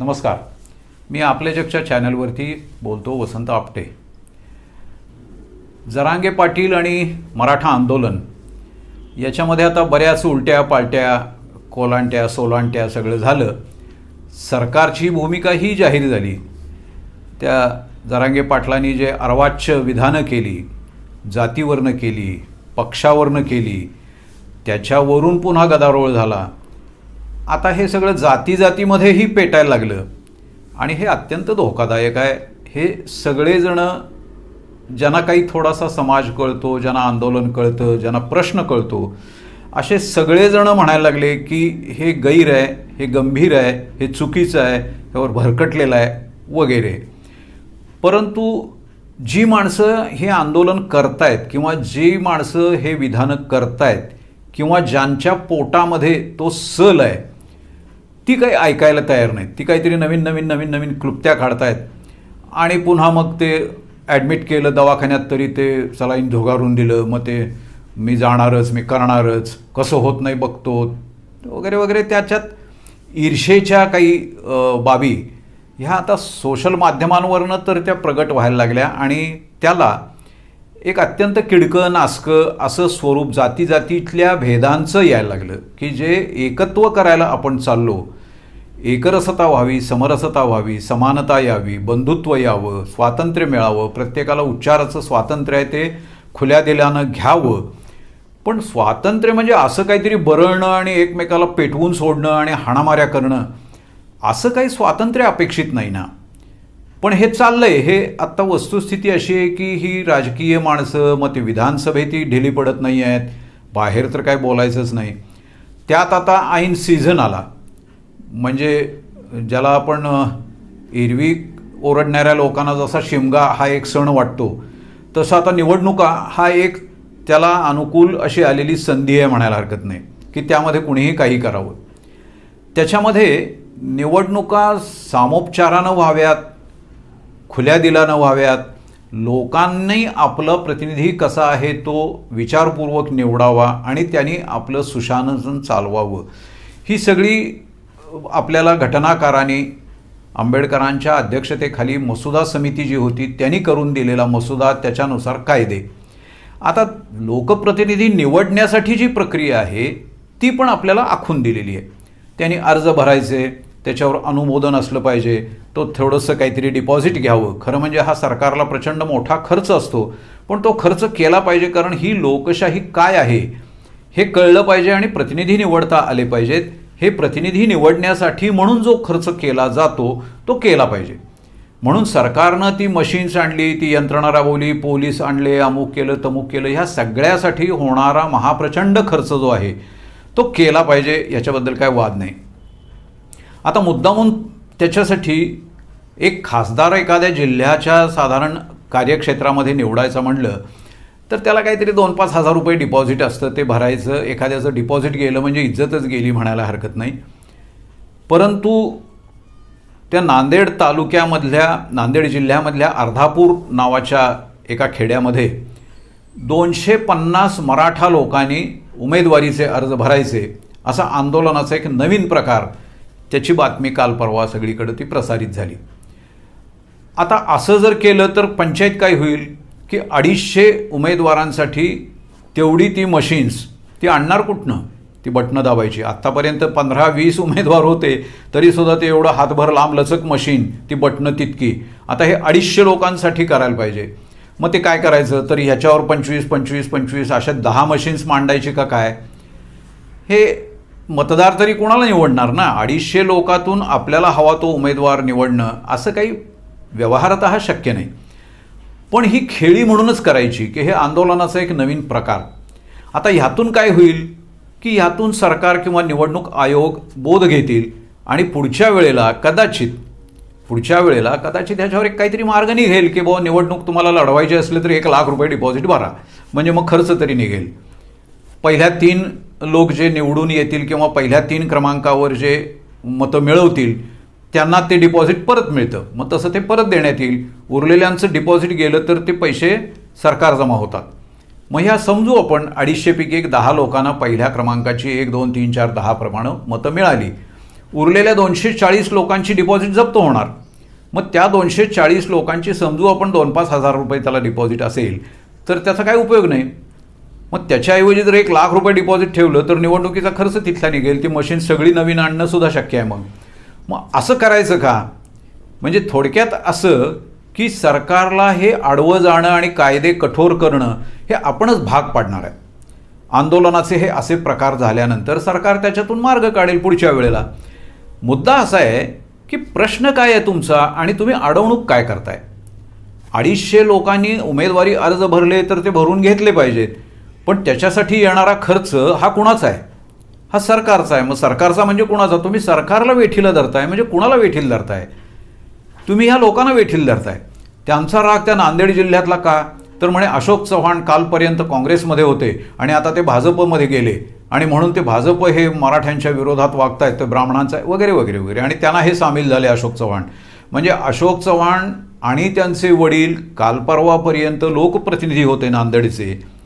नमस्कार. मी आपल्या जगच्या चॅनलवरती बोलतो वसंत आपटे. जरांगे पाटील आणि मराठा आंदोलन याच्यामध्ये आता बऱ्याच उलट्या पालट्या कोलांट्या सोलांट्या सगळं झालं. सरकारची भूमिका ही जाहीर झाली. त्या जरांगे पाटलांनी जे अर्वाच्य विधानं केली जातीवरनं केली पक्षावरनं केली त्याच्यावरून पुन्हा गदारोळ झाला. आता हे सगळं जाती जातीमध्येही पेटायला लागलं. आणि हे अत्यंत धोकादायक आहे. हे सगळेजणं ज्यांना काही थोडासा समाज कळतो ज्यांना आंदोलन कळतं ज्यांना प्रश्न कळतो असे सगळेजणं म्हणायला लागले की हे गैर आहे हे गंभीर आहे हे चुकीचं आहे ह्यावर भरकटलेलं आहे वगैरे. परंतु जी माणसं हे आंदोलन करतायत किंवा जी माणसं हे विधानं करतायत किंवा ज्यांच्या पोटामध्ये तो सल आहे ती काही ऐकायला तयार नाहीत. ती काहीतरी नवीन नवीन नवीन नवीन क्लुप्त्या काढतायत. आणि पुन्हा मग ते ॲडमिट केलं दवाखान्यात तरी ते सलाईन झोगारून दिलं. मग ते मी जाणारच मी करणारच कसं होत नाही बघतो. वगैरे वगैरे त्याच्यात ईर्षेच्या काही बाबी ह्या आता सोशल माध्यमांवरनं तर त्या प्रगट व्हायला लागल्या आणि त्याला एक अत्यंत किडकं नासकं असं स्वरूप जाती जातीतल्या भेदांचं यायला लागलं की जे एकत्व करायला आपण चाललो एकरसता व्हावी समरसता व्हावी समानता यावी बंधुत्व यावं स्वातंत्र्य मिळावं प्रत्येकाला उच्चाराचं स्वातंत्र्य आहे ते खुल्या दिल्यानं घ्यावं. पण स्वातंत्र्य म्हणजे असं काहीतरी बरळणं आणि एकमेकाला पेटवून सोडणं आणि हाणामाऱ्या करणं असं काही स्वातंत्र्य अपेक्षित नाही ना. पण हे चाललंय हे आत्ता वस्तुस्थिती अशी आहे की ही राजकीय माणसं मग ते विधानसभेतही ढिली पडत नाही आहेत बाहेर तर काय बोलायचंच नाही. त्यात आता ऐन सीझन आला. म्हणजे ज्याला आपण एरवी ओरडणाऱ्या लोकांना जसा शिमगा हा एक सण वाटतो तसं आता निवडणुका हा एक त्याला अनुकूल अशी आलेली संधी आहे म्हणायला हरकत नाही की त्यामध्ये कुणीही काही करावं. त्याच्यामध्ये निवडणुका सामोपचारानं व्हाव्यात खुल्या दिलानं व्हाव्यात लोकांनी आपला प्रतिनिधी कसा आहे तो विचारपूर्वक निवडावा आणि त्यांनी आपलं सुशासन चालवावं. ही सगळी आपल्याला घटनाकाराने आंबेडकरांच्या अध्यक्षतेखाली मसुदा समिती जी होती त्यांनी करून दिलेला मसुदा त्याच्यानुसार कायदे. आता लोकप्रतिनिधी निवडण्यासाठी जी प्रक्रिया आहे ती पण आपल्याला आखून दिलेली आहे. त्यांनी अर्ज भरायचे त्याच्यावर अनुमोदन असलं पाहिजे तो थोडंसं काहीतरी डिपॉझिट घ्यावं. खरं म्हणजे हा सरकारला प्रचंड मोठा खर्च असतो पण तो खर्च केला पाहिजे कारण ही लोकशाही काय आहे हे कळलं पाहिजे आणि प्रतिनिधी निवडता आले पाहिजेत. हे प्रतिनिधी निवडण्यासाठी म्हणून जो खर्च केला जातो तो केला पाहिजे. म्हणून सरकारनं ती मशीन्स आणली ती यंत्रणा राबवली पोलीस आणले अमुक केलं तमुक केलं ह्या सगळ्यासाठी होणारा महाप्रचंड खर्च जो आहे तो केला पाहिजे याच्याबद्दल काय वाद नाही. आता मुद्दामून त्याच्यासाठी एक खासदार एखाद्या जिल्ह्याच्या साधारण कार्यक्षेत्रामध्ये निवडायचं म्हणलं तर त्याला काहीतरी दोन पाच हजार रुपये डिपॉझिट असतं. ते भरायचं एखाद्याचं डिपॉझिट गेलं म्हणजे इज्जतच गेली म्हणायला हरकत नाही. परंतु त्या नांदेड तालुक्यामधल्या नांदेड जिल्ह्यामधल्या अर्धापूर नावाच्या एका खेड्यामध्ये दोनशे पन्नास मराठा लोकांनी उमेदवारीचे अर्ज भरायचे. असा आंदोलनाचा एक नवीन प्रकार त्याची बातमी काल परवा सगळीकडे ती प्रसारित झाली. आता असं जर केलं तर पंचायत काय होईल? की अडीचशे उमेदवारांसाठी तेवढी ती मशीन्स ती आणणार कुठनं? ती बटणं दाबायची. आत्तापर्यंत पंधरा वीस उमेदवार होते तरीसुद्धा ते एवढं हातभर लांब लचक मशीन ती बटणं तितकी. आता हे अडीचशे लोकांसाठी करायला पाहिजे. मग ते काय करायचं? तर ह्याच्यावर पंचवीस पंचवीस पंचवीस अशा दहा मशीन्स मांडायची का काय? हे मतदार तरी कोणाला निवडणार ना? अडीचशे लोकातून आपल्याला हवा तो उमेदवार निवडणं असं काही व्यवहारत शक्य नाही. पण ही खेळी म्हणूनच करायची की हे आंदोलनाचा एक नवीन प्रकार. आता ह्यातून काय होईल? की ह्यातून सरकार किंवा निवडणूक आयोग बोध घेतील आणि पुढच्या वेळेला कदाचित पुढच्या वेळेला कदाचित ह्याच्यावर एक काहीतरी मार्ग निघेल की बाबा निवडणूक तुम्हाला लढवायची असली तरी एक लाख रुपये डिपॉझिट भरा. म्हणजे मग खर्च तरी निघेल. पहिल्या तीन लोक जे निवडून येतील किंवा पहिल्या तीन क्रमांकावर जे मतं मिळवतील त्यांना ते डिपॉझिट परत मिळतं. मग तसं ते परत देण्यात येईल. उरलेल्यांचं डिपॉझिट गेलं तर ते पैसे सरकार जमा होतात. मग ह्या समजू आपण अडीचशेपैकी एक दहा लोकांना पहिल्या क्रमांकाची एक दोन तीन चार दहाप्रमाणे मतं मिळाली. उरलेल्या दोनशे चाळीस लोकांची डिपॉझिट जप्त होणार. मग त्या दोनशे चाळीस लोकांची समजू आपण दोन पाच हजार रुपये त्याला डिपॉझिट असेल तर त्याचा काय उपयोग नाही. मग त्याच्याऐवजी जर एक लाख रुपये डिपॉझिट ठेवलं तर निवडणुकीचा खर्च तिथला निघेल. ती मशीन सगळी नवीन आणणं सुद्धा शक्य आहे मग. मग असं करायचं का? म्हणजे थोडक्यात असं की सरकारला हे आडवं जाणं आणि कायदे कठोर करणं हे आपणच भाग पाडणार आहे आंदोलनाचे हे असे प्रकार झाल्यानंतर सरकार त्याच्यातून मार्ग काढेल पुढच्या वेळेला. मुद्दा असा आहे की प्रश्न काय आहे तुमचा आणि तुम्ही अडवणूक काय करताय? अडीचशे लोकांनी उमेदवारी अर्ज भरले तर ते भरून घेतले पाहिजेत. पण त्याच्यासाठी येणारा खर्च हा कुणाचा आहे? हा सरकारचा आहे. मग सरकारचा म्हणजे कुणाचा? तुम्ही सरकारला वेठीला धरताय म्हणजे कुणाला वेठील धरताय? तुम्ही ह्या लोकांना वेठील धरताय. त्यांचा राग त्या नांदेड जिल्ह्यातला का? तर म्हणे अशोक चव्हाण कालपर्यंत काँग्रेसमध्ये होते आणि आता ते भाजपमध्ये गेले. आणि म्हणून ते भाजप हे मराठ्यांच्या विरोधात वागतायत ते ब्राह्मणांचा आहे, वगैरे वगैरे वगैरे. आणि त्यांना हे सामील झाले अशोक चव्हाण. म्हणजे अशोक चव्हाण आणि त्यांचे वडील कालपरवापर्यंत लोकप्रतिनिधी होते नांदेडचे.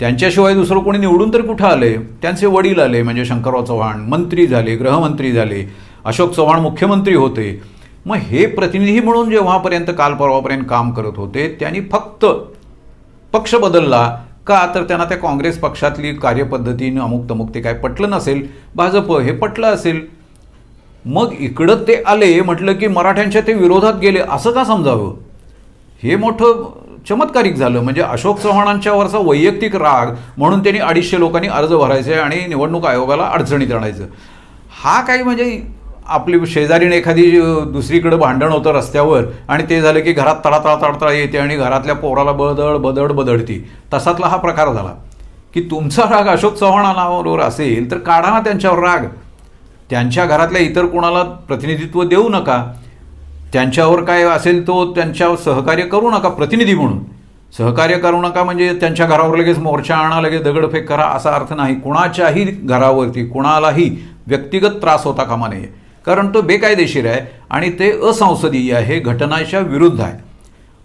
त्यांच्याशिवाय दुसरं कोणी निवडून तर कुठं आले? त्यांचे वडील आले म्हणजे शंकरराव चव्हाण मंत्री झाले गृहमंत्री झाले अशोक चव्हाण मुख्यमंत्री होते. मग हे प्रतिनिधी म्हणून जेव्हापर्यंत काल परवापर्यंत काम करत होते त्यांनी फक्त पक्ष बदलला. का? तर त्यांना त्या काँग्रेस पक्षातली कार्यपद्धतीनं अमुक तमुक ते काय पटलं नसेल. भाजप हे पटलं असेल. मग इकडं ते आले म्हटलं की मराठ्यांच्या ते विरोधात गेले असं का समजावं? हे मोठं चमत्कारिक झालं. म्हणजे अशोक चव्हाणांच्यावरचा वैयक्तिक राग म्हणून त्यांनी अडीचशे लोकांनी अर्ज भरायचे आणि निवडणूक आयोगाला अडचणीत आणायचं. हा काही म्हणजे आपली शेजारीने एखादी दुसरीकडे भांडण होतं रस्त्यावर आणि ते झालं की घरात तळातळा तळतळा येते आणि घरातल्या पोराला बदळ बदड बदळती तसातला हा प्रकार झाला. की तुमचा राग अशोक चव्हाणांवर असेल तर काढा ना त्यांच्यावर राग. त्यांच्या घरातल्या इतर कोणाला प्रतिनिधित्व देऊ नका. त्यांच्यावर काय असेल तो त्यांच्या सहकार्य करू नका प्रतिनिधी म्हणून. सहकार्य करू नका म्हणजे त्यांच्या घरावर लगेच मोर्चा आणा लगेच दगडफेक करा असा अर्थ नाही. कुणाच्याही घरावरती कुणालाही व्यक्तिगत त्रास होता कामा नये. कारण तो बेकायदेशीर आहे आणि ते असंसदीय आहे घटनाच्या विरुद्ध आहे.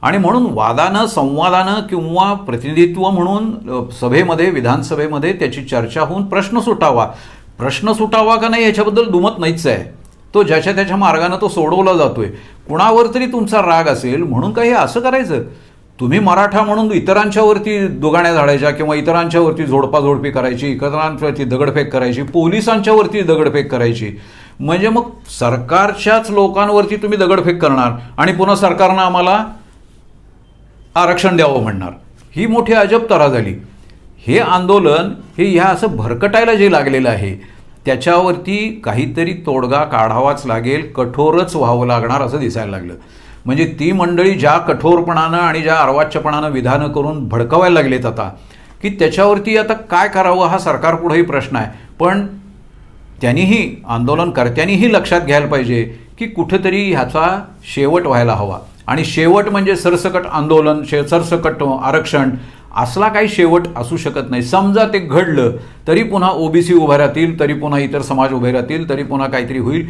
आणि म्हणून वादानं संवादानं किंवा प्रतिनिधित्व म्हणून सभेमध्ये विधानसभेमध्ये त्याची चर्चा होऊन प्रश्न सुटावा. प्रश्न सुटावा का नाही याच्याबद्दल दुमत नाहीच आहे. तो ज्याच्या त्याच्या मार्गानं तो सोडवला जातोय. कुणावर तरी तुमचा राग असेल म्हणून काही असं करायचं. तुम्ही मराठा म्हणून इतरांच्यावरती दुगाण्या झाडायच्या किंवा इतरांच्यावरती झोडपाझोडपी करायची इतरांवरती दगडफेक करायची पोलिसांच्यावरती दगडफेक करायची. म्हणजे मग सरकारच्याच लोकांवरती तुम्ही दगडफेक करणार आणि पुन्हा सरकारनं आम्हाला आरक्षण द्यावं म्हणणार. ही मोठी अजब तरा झाली. हे आंदोलन हे ह्या असं भरकटायला जे लागलेलं आहे त्याच्यावरती काहीतरी तोडगा काढावाच लागेल कठोरच व्हावं लागणार असं दिसायला लागलं. म्हणजे ती मंडळी ज्या कठोरपणानं आणि ज्या अर्वाच्यपणानं विधानं करून भडकवायला लागलेत आता की त्याच्यावरती आता काय करावं हा सरकारपुढेही प्रश्न आहे. पण त्यांनीही आंदोलनकर्त्यांनीही लक्षात घ्यायला पाहिजे की कुठंतरी ह्याचा शेवट व्हायला हवा. आणि शेवट म्हणजे सरसकट आंदोलन शे सरसकट आरक्षण असला काही शेवट असू शकत नाही. समजा ते घडलं तरी पुन्हा ओबीसी उभे राहतील तरी पुन्हा इतर समाज उभे राहतील तरी पुन्हा काहीतरी होईल.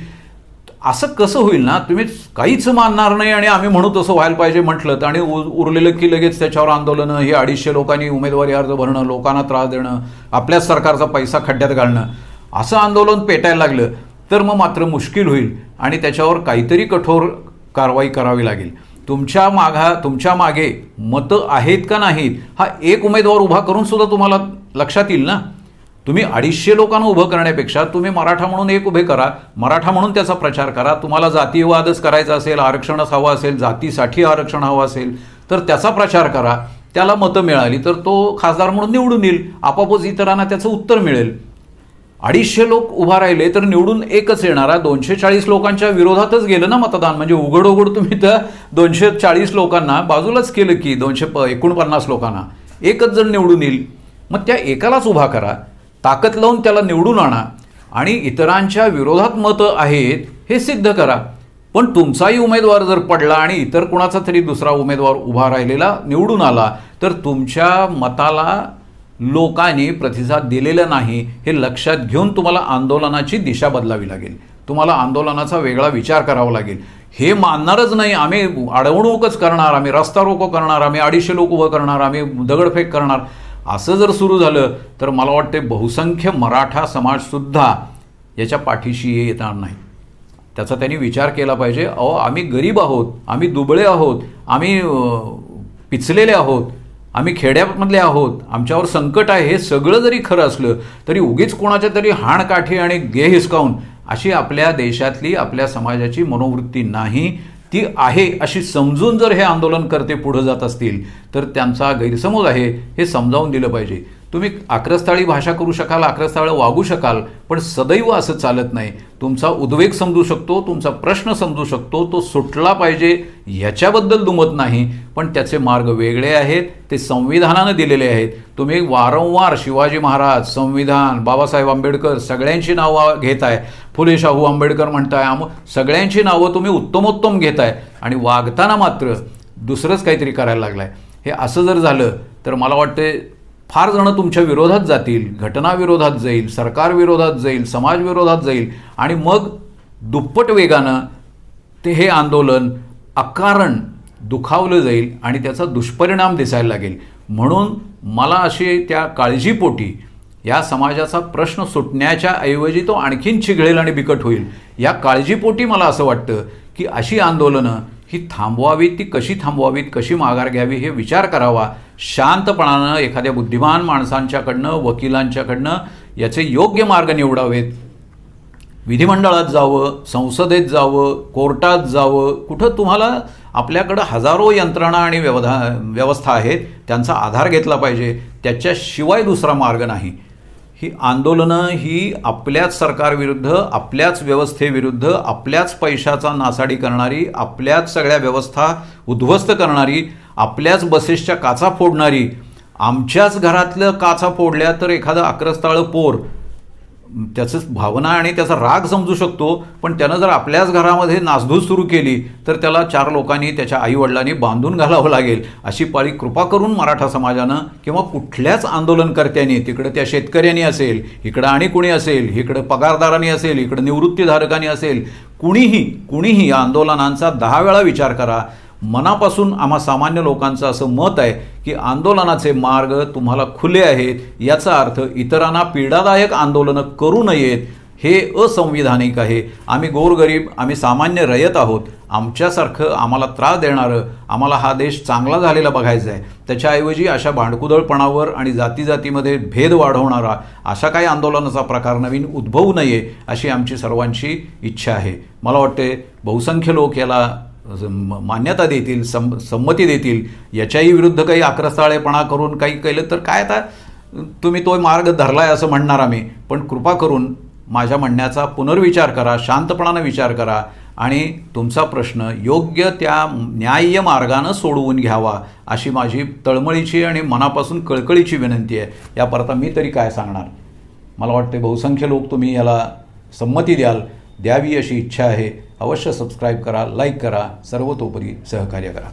असं कसं होईल ना? तुम्ही काहीच मानणार नाही आणि आम्ही म्हणू तसं व्हायला पाहिजे म्हटलं तर. आणि उ- उरलेलं की लगेच त्याच्यावर आंदोलनं हे अडीचशे लोकांनी उमेदवारी अर्ज भरणं लोकांना त्रास देणं आपल्याच सरकारचा पैसा खड्ड्यात घालणं असं आंदोलन पेटायला लागलं तर मग मात्र मुश्किल होईल आणि त्याच्यावर काहीतरी कठोर कारवाई करावी लागेल. तुमच्या मागा तुमच्या मागे मतं आहेत का नाहीत हा एक उमेदवार उभा करून सुद्धा तुम्हाला लक्षात येईल ना? तुम्ही अडीचशे लोकांना उभं करण्यापेक्षा तुम्ही मराठा म्हणून एक उभे करा मराठा म्हणून त्याचा प्रचार करा. तुम्हाला जातीयवादच करायचा असेल आरक्षणच हवं असेल जातीसाठी आरक्षण हवं असेल तर त्याचा प्रचार करा. त्याला मतं मिळाली तर तो खासदार म्हणून निवडून येईल. आपापच इतरांना त्याचं उत्तर मिळेल. अडीचशे लोक उभा राहिले तर निवडून एकच येणारा दोनशे चाळीस लोकांच्या विरोधातच गेलं ना मतदान. म्हणजे उघड उघड तुम्ही त्या दोनशे चाळीस लोकांना बाजूलाच केलं की दोनशे प एकोणपन्नास लोकांना. एकच जण निवडून येईल. मग त्या एकालाच उभा करा. ताकद लावून त्याला निवडून आणा. आणि इतरांच्या विरोधात मतं आहेत हे सिद्ध करा. पण तुमचाही उमेदवार जर पडला आणि इतर कुणाचा तरी दुसरा उमेदवार उभा राहिलेला निवडून आला तर तुमच्या मताला लोकांनी प्रतिसाद दिलेला नाही हे लक्षात घेऊन तुम्हाला आंदोलनाची दिशा बदलावी लागेल. तुम्हाला आंदोलनाचा वेगळा विचार करावा लागेल. हे मानणारच नाही आम्ही अडवणूकच करणार आम्ही रस्ता रोको करणार आम्ही अडीचशे लोक उभं करणार आम्ही दगडफेक करणार. असं जर सुरू झालं तर मला वाटते बहुसंख्य मराठा समाजसुद्धा याच्या पाठीशी येणार नाही. त्याचा त्यांनी विचार केला पाहिजे अहो आम्ही गरीब आहोत आम्ही दुबळे आहोत आम्ही पिचलेले आहोत आम्ही खेड्यामधले आहोत आमच्यावर संकट आहे हे सगळं जरी खरं असलं तरी उगीच कोणाच्या तरी हाणकाठी आणि गे हिसकावून अशी आपल्या देशातली आपल्या समाजाची मनोवृत्ती नाही ती आहे अशी समजून जर हे आंदोलनकर्ते पुढे जात असतील तर त्यांचा गैरसमज आहे हे समजावून दिलं पाहिजे. तुम्ही आक्रस्ताळी भाषा करू शकाल आक्रस्ताळ वागू शकाल पण सदैव असं चालत नाही. तुमचा उद्वेग समजू शकतो तुमचा प्रश्न समजू शकतो तो सुटला पाहिजे याच्याबद्दल दुमत नाही पण त्याचे मार्ग वेगळे आहेत ते संविधानानं दिलेले आहेत. तुम्ही वारंवार शिवाजी महाराज संविधान बाबासाहेब आंबेडकर सगळ्यांची नावं घेताय. फुले शाहू आंबेडकर म्हणताय आम सगळ्यांची नावं तुम्ही उत्तमोत्तम घेताय. आणि वागताना मात्र दुसरंच काहीतरी करायला लागलाय. हे असं जर झालं तर मला वाटते फार जणं तुमच्या विरोधात जातील घटनाविरोधात जाईल सरकारविरोधात जाईल समाजविरोधात जाईल आणि मग दुप्पट वेगानं ते हे आंदोलन अकारण दुखावलं जाईल आणि त्याचा दुष्परिणाम दिसायला लागेल. म्हणून मला अशी त्या काळजीपोटी या समाजाचा प्रश्न सुटण्याच्या ऐवजी तो आणखीन चिघळेल आणि बिकट होईल. या काळजीपोटी मला असं वाटतं की अशी आंदोलनं ही थांबवावीत ती कशी थांबवावीत कशी माघार घ्यावी हे विचार करावा. शांतपणानं एखाद्या बुद्धिमान माणसांच्याकडनं वकिलांच्याकडनं याचे योग्य मार्ग निवडावेत. विधिमंडळात जावं संसदेत जावं कोर्टात जावं कुठं तुम्हाला आपल्याकडं हजारो यंत्रणा आणि व्यवधा व्यवस्था आहेत त्यांचा आधार घेतला पाहिजे. त्याच्याशिवाय दुसरा मार्ग नाही. ही आंदोलनं ही आपल्याच सरकारविरुद्ध आपल्याच व्यवस्थेविरुद्ध आपल्याच पैशाचा नासाडी करणारी आपल्याच सगळ्या व्यवस्था उद्ध्वस्त करणारी आपल्याच बसेसच्या काचा फोडणारी आमच्याच घरातलं काचा फोडल्या तर एखादं अक्रस्ताळं पोर त्याचं भावना आणि त्याचा राग समजू शकतो पण त्यानं जर आपल्याच घरामध्ये नासधूस सुरू केली तर त्याला चार लोकांनी त्याच्या आईवडिलांनी बांधून घालावं लागेल. अशी पाळी कृपा करून मराठा समाजानं किंवा कुठल्याच आंदोलनकर्त्यांनी तिकडं त्या शेतकऱ्यांनी असेल इकडं आणि कुणी असेल इकडं पगारदारांनी असेल इकडं निवृत्तीधारकांनी असेल कुणीही कुणीही या आंदोलनांचा दहा वेळा विचार करा. मनापासून आम्हा सामान्य लोकांचं असं मत आहे की आंदोलनाचे मार्ग तुम्हाला खुले आहेत याचा अर्थ इतरांना पीडादायक आंदोलनं करू नयेत हे असंविधानिक आहे. आम्ही गोरगरीब आम्ही सामान्य रयत आहोत. आमच्यासारखं आम्हाला त्रास देणारं आम्हाला हा देश चांगला झालेला बघायचा आहे. त्याच्याऐवजी अशा भांडकुदळपणावर आणि जाती जातीमध्ये भेद वाढवणारा अशा काही आंदोलनाचा प्रकार नवीन उद्भवू नये अशी आमची सर्वांची इच्छा आहे. मला वाटते बहुसंख्य लोक याला मान्यता देतील सम संमती देतील याच्याही विरुद्ध काही आक्रस्ताळेपणा करून काही केलं तर काय आता तुम्ही तो मार्ग धरलाय असं म्हणणार आम्ही पण कृपा करून माझ्या म्हणण्याचा पुनर्विचार करा शांतपणानं विचार करा आणि तुमचा प्रश्न योग्य त्या न्याय्य मार्गानं सोडवून घ्यावा अशी माझी तळमळीची आणि मनापासून कळकळीची विनंती आहे. याकरता मी तरी काय सांगणार? मला वाटते बहुसंख्य लोक तुम्ही याला संमती द्याल. द्यावी अशी इच्छा आहे अवश्य सबस्क्राईब करा लाईक करा सर्वतोपरी सहकार्य करा.